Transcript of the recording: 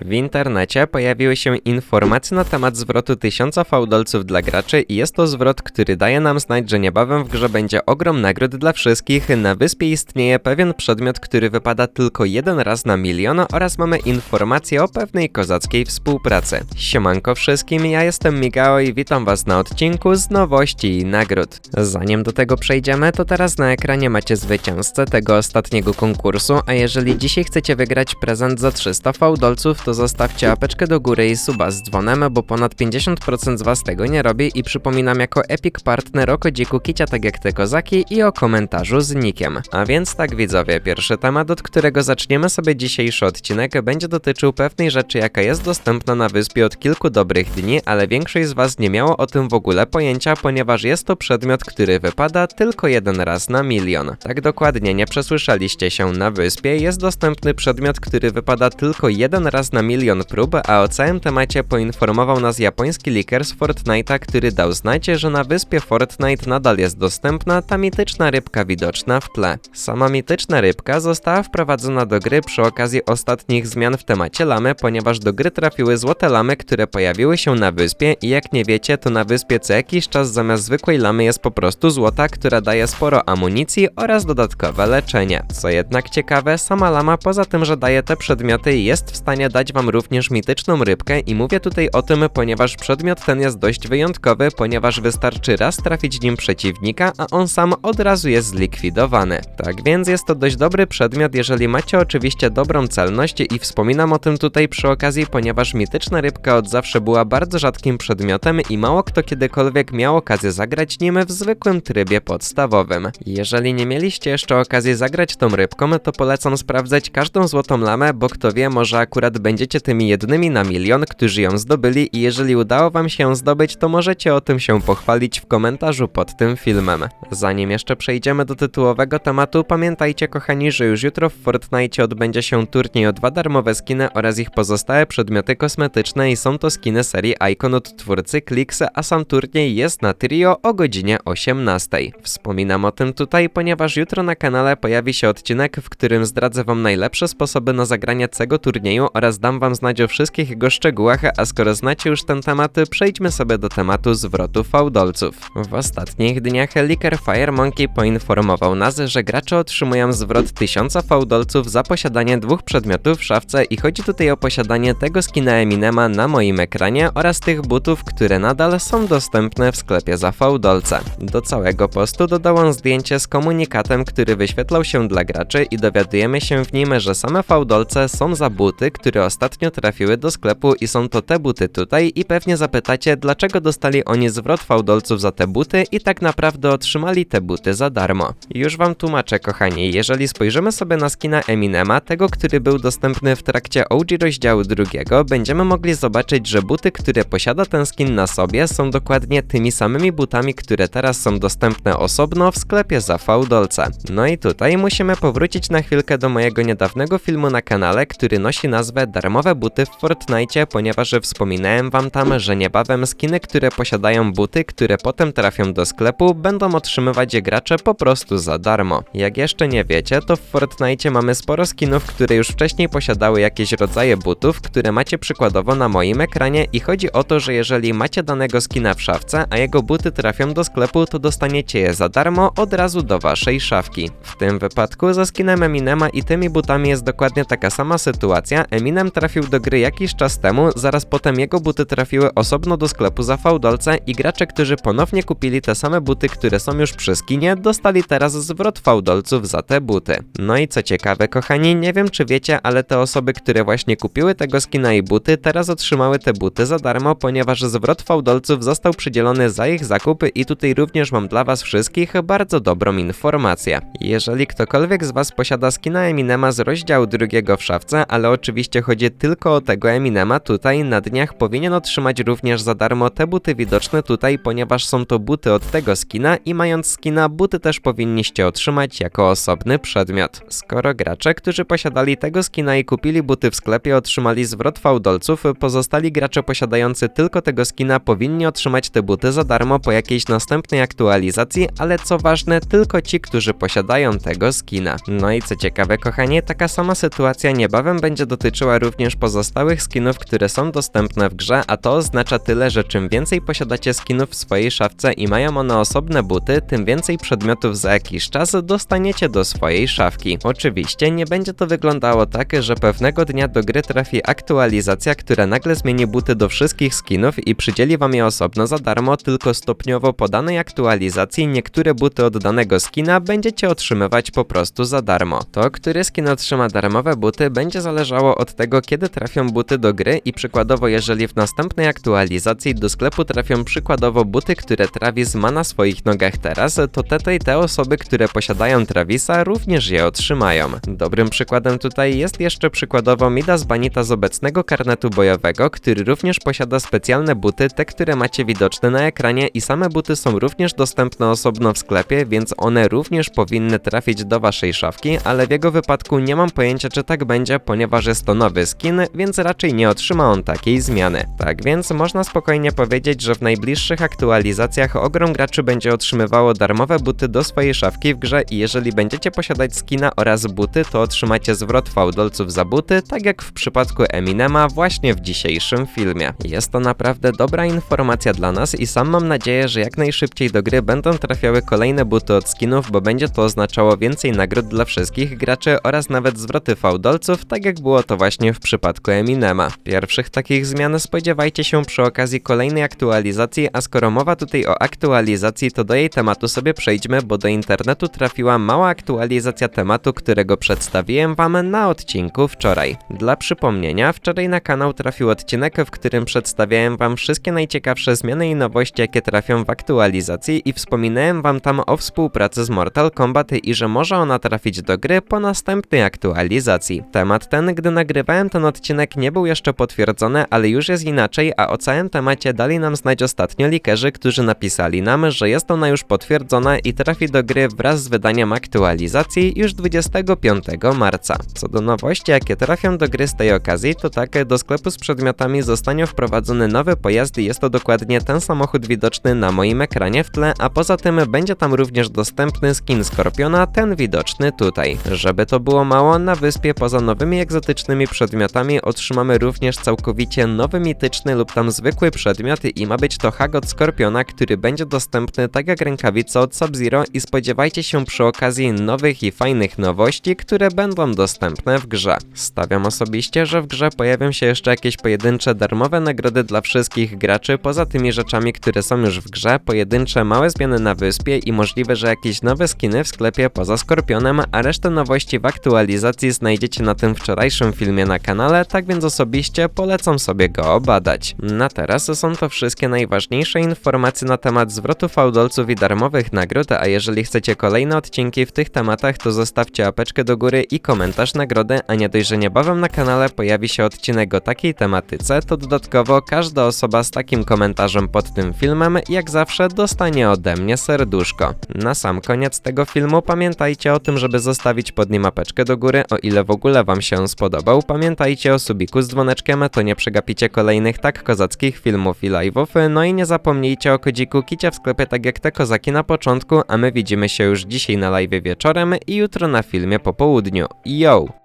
W internecie pojawiły się informacje na temat zwrotu tysiąca fałdolców dla graczy i jest to zwrot, który daje nam znać, że niebawem w grze będzie ogrom nagród dla wszystkich. Na wyspie istnieje pewien przedmiot, który wypada tylko jeden raz na milion oraz mamy informacje o pewnej kozackiej współpracy. Siemanko wszystkim, ja jestem Migao i witam was na odcinku z nowości i nagród. Zanim do tego przejdziemy, to teraz na ekranie macie zwycięzcę tego ostatniego konkursu, a jeżeli dzisiaj chcecie wygrać prezent za 300 fałdolców, to zostawcie apeczkę do góry i suba z dzwonem, bo ponad 50% z was tego nie robi i przypominam jako epic partner o kodziku kicia tak jak te kozaki i o komentarzu z nikiem. A więc tak widzowie, pierwszy temat, od którego zaczniemy sobie dzisiejszy odcinek będzie dotyczył pewnej rzeczy, jaka jest dostępna na wyspie od kilku dobrych dni, ale większość z was nie miało o tym w ogóle pojęcia, ponieważ jest to przedmiot, który wypada tylko jeden raz na milion. Tak dokładnie, nie przesłyszeliście się, na wyspie jest dostępny przedmiot, który wypada tylko jeden raz na milion prób, a o całym temacie poinformował nas japoński leaker z Fortnite'a, który dał znać, że na wyspie Fortnite nadal jest dostępna ta mityczna rybka widoczna w tle. Sama mityczna rybka została wprowadzona do gry przy okazji ostatnich zmian w temacie lamy, ponieważ do gry trafiły złote lamy, które pojawiły się na wyspie i jak nie wiecie, to na wyspie co jakiś czas zamiast zwykłej lamy jest po prostu złota, która daje sporo amunicji oraz dodatkowe leczenie. Co jednak ciekawe, sama lama poza tym, że daje te przedmioty jest w stanie dać wam również mityczną rybkę i mówię tutaj o tym, ponieważ przedmiot ten jest dość wyjątkowy, ponieważ wystarczy raz trafić nim przeciwnika, a on sam od razu jest zlikwidowany. Tak więc jest to dość dobry przedmiot, jeżeli macie oczywiście dobrą celność i wspominam o tym tutaj przy okazji, ponieważ mityczna rybka od zawsze była bardzo rzadkim przedmiotem i mało kto kiedykolwiek miał okazję zagrać nim w zwykłym trybie podstawowym. Jeżeli nie mieliście jeszcze okazji zagrać tą rybką, to polecam sprawdzać każdą złotą lamę, bo kto wie, może akurat będziecie tymi jednymi na milion, którzy ją zdobyli i jeżeli udało wam się zdobyć, to możecie o tym się pochwalić w komentarzu pod tym filmem. Zanim jeszcze przejdziemy do tytułowego tematu, pamiętajcie kochani, że już jutro w Fortnite odbędzie się turniej o dwa darmowe skiny oraz ich pozostałe przedmioty kosmetyczne i są to skiny serii Icon od twórcy Klix, a sam turniej jest na trio o godzinie 18. Wspominam o tym tutaj, ponieważ jutro na kanale pojawi się odcinek, w którym zdradzę wam najlepsze sposoby na zagranie tego turnieju oraz dam wam znać o wszystkich jego szczegółach, a skoro znacie już ten temat, przejdźmy sobie do tematu zwrotu fałdolców. W ostatnich dniach Licker Fire Monkey poinformował nas, że gracze otrzymują zwrot 1000 fałdolców za posiadanie dwóch przedmiotów w szafce i chodzi tutaj o posiadanie tego skina Eminema na moim ekranie oraz tych butów, które nadal są dostępne w sklepie za fałdolce. Do całego postu dodał on zdjęcie z komunikatem, który wyświetlał się dla graczy i dowiadujemy się w nim, że same fałdolce są za buty, które ostatnio trafiły do sklepu i są to te buty tutaj i pewnie zapytacie, dlaczego dostali oni zwrot fałdolców za te buty i tak naprawdę otrzymali te buty za darmo. Już wam tłumaczę kochani, jeżeli spojrzymy sobie na skina Eminema, tego, który był dostępny w trakcie OG rozdziału drugiego, będziemy mogli zobaczyć, że buty, które posiada ten skin na sobie są dokładnie tymi samymi butami, które teraz są dostępne osobno w sklepie za fałdolce. No i tutaj musimy powrócić na chwilkę do mojego niedawnego filmu na kanale, który nosi nazwę Darmowe buty w Fortnite, ponieważ wspominałem wam tam, że niebawem skiny, które posiadają buty, które potem trafią do sklepu, będą otrzymywać gracze po prostu za darmo. Jak jeszcze nie wiecie, to w Fortnite mamy sporo skinów, które już wcześniej posiadały jakieś rodzaje butów, które macie przykładowo na moim ekranie i chodzi o to, że jeżeli macie danego skina w szafce, a jego buty trafią do sklepu, to dostaniecie je za darmo od razu do waszej szafki. W tym wypadku ze skinem Eminema i tymi butami jest dokładnie taka sama sytuacja. Eminem trafił do gry jakiś czas temu, zaraz potem jego buty trafiły osobno do sklepu za fałdolce i gracze, którzy ponownie kupili te same buty, które są już przy skinie, dostali teraz zwrot fałdolców za te buty. No i co ciekawe, kochani, nie wiem czy wiecie, ale te osoby, które właśnie kupiły tego skina i buty, teraz otrzymały te buty za darmo, ponieważ zwrot fałdolców został przydzielony za ich zakupy i tutaj również mam dla was wszystkich bardzo dobrą informację. Jeżeli ktokolwiek z was posiada skina Eminema z rozdziału drugiego w szafce, ale oczywiście chodzi tylko o tego Eminema tutaj, na dniach powinien otrzymać również za darmo te buty widoczne tutaj, ponieważ są to buty od tego skina i mając skina, buty też powinniście otrzymać jako osobny przedmiot. Skoro gracze, którzy posiadali tego skina i kupili buty w sklepie otrzymali zwrot fałdolców, pozostali gracze posiadający tylko tego skina powinni otrzymać te buty za darmo po jakiejś następnej aktualizacji, ale co ważne, tylko ci, którzy posiadają tego skina. No i co ciekawe, kochanie, taka sama sytuacja niebawem będzie dotyczyła trafiła również pozostałych skinów, które są dostępne w grze, a to oznacza tyle, że czym więcej posiadacie skinów w swojej szafce i mają one osobne buty, tym więcej przedmiotów za jakiś czas dostaniecie do swojej szafki. Oczywiście nie będzie to wyglądało tak, że pewnego dnia do gry trafi aktualizacja, która nagle zmieni buty do wszystkich skinów i przydzieli wam je osobno za darmo, tylko stopniowo po danej aktualizacji niektóre buty od danego skina będziecie otrzymywać po prostu za darmo. To, który skin otrzyma darmowe buty będzie zależało od tego, kiedy trafią buty do gry i przykładowo jeżeli w następnej aktualizacji do sklepu trafią przykładowo buty, które Travis ma na swoich nogach teraz, to te, te osoby, które posiadają Travisa również je otrzymają. Dobrym przykładem tutaj jest jeszcze przykładowo Midas Banita z obecnego karnetu bojowego, który również posiada specjalne buty, te, które macie widoczne na ekranie i same buty są również dostępne osobno w sklepie, więc one również powinny trafić do waszej szafki, ale w jego wypadku nie mam pojęcia czy tak będzie, ponieważ jest to nowy skin, więc raczej nie otrzyma on takiej zmiany. Tak więc można spokojnie powiedzieć, że w najbliższych aktualizacjach ogrom graczy będzie otrzymywało darmowe buty do swojej szafki w grze i jeżeli będziecie posiadać skina oraz buty, to otrzymacie zwrot fałdolców za buty, tak jak w przypadku Eminema właśnie w dzisiejszym filmie. Jest to naprawdę dobra informacja dla nas i sam mam nadzieję, że jak najszybciej do gry będą trafiały kolejne buty od skinów, bo będzie to oznaczało więcej nagród dla wszystkich graczy oraz nawet zwroty fałdolców, tak jak było to właśnie w przypadku Eminema. Pierwszych takich zmian spodziewajcie się przy okazji kolejnej aktualizacji, a skoro mowa tutaj o aktualizacji, to do jej tematu sobie przejdźmy, bo do internetu trafiła mała aktualizacja tematu, którego przedstawiłem wam na odcinku wczoraj. Dla przypomnienia, wczoraj na kanał trafił odcinek, w którym przedstawiałem wam wszystkie najciekawsze zmiany i nowości, jakie trafią w aktualizacji i wspominałem wam tam o współpracy z Mortal Kombat i że może ona trafić do gry po następnej aktualizacji. Temat ten, gdy nagrywałem ten odcinek nie był jeszcze potwierdzony, ale już jest inaczej, a o całym temacie dali nam znać ostatnio likerzy, którzy napisali nam, że jest ona już potwierdzona i trafi do gry wraz z wydaniem aktualizacji już 25 marca. Co do nowości, jakie trafią do gry z tej okazji, to tak, do sklepu z przedmiotami zostanie wprowadzony nowy pojazd i jest to dokładnie ten samochód widoczny na moim ekranie w tle, a poza tym będzie tam również dostępny skin Skorpiona, ten widoczny tutaj. Żeby to było mało, na wyspie poza nowymi egzotycznymi przedmiotami otrzymamy również całkowicie nowy mityczny lub tam zwykły przedmiot i ma być to Hagot Skorpiona, który będzie dostępny tak jak rękawica od Sub-Zero i spodziewajcie się przy okazji nowych i fajnych nowości, które będą dostępne w grze. Stawiam osobiście, że w grze pojawią się jeszcze jakieś pojedyncze darmowe nagrody dla wszystkich graczy, poza tymi rzeczami, które są już w grze, pojedyncze małe zmiany na wyspie i możliwe, że jakieś nowe skiny w sklepie poza Skorpionem, a resztę nowości w aktualizacji znajdziecie na tym wczorajszym na kanale, tak więc osobiście polecam sobie go obadać. Na teraz są to wszystkie najważniejsze informacje na temat zwrotu fałdolców i darmowych nagród, a jeżeli chcecie kolejne odcinki w tych tematach, to zostawcie apeczkę do góry i komentarz nagrody, a nie dość, że niebawem na kanale pojawi się odcinek o takiej tematyce, to dodatkowo każda osoba z takim komentarzem pod tym filmem, jak zawsze, dostanie ode mnie serduszko. Na sam koniec tego filmu pamiętajcie o tym, żeby zostawić pod nim apeczkę do góry, o ile w ogóle wam się spodobał. Pamiętajcie o subiku z dzwoneczkiem, to nie przegapicie kolejnych tak kozackich filmów i live'ów, no i nie zapomnijcie o kodziku kicia w sklepie tak jak te kozaki na początku, a my widzimy się już dzisiaj na live wieczorem i jutro na filmie po południu. Yo!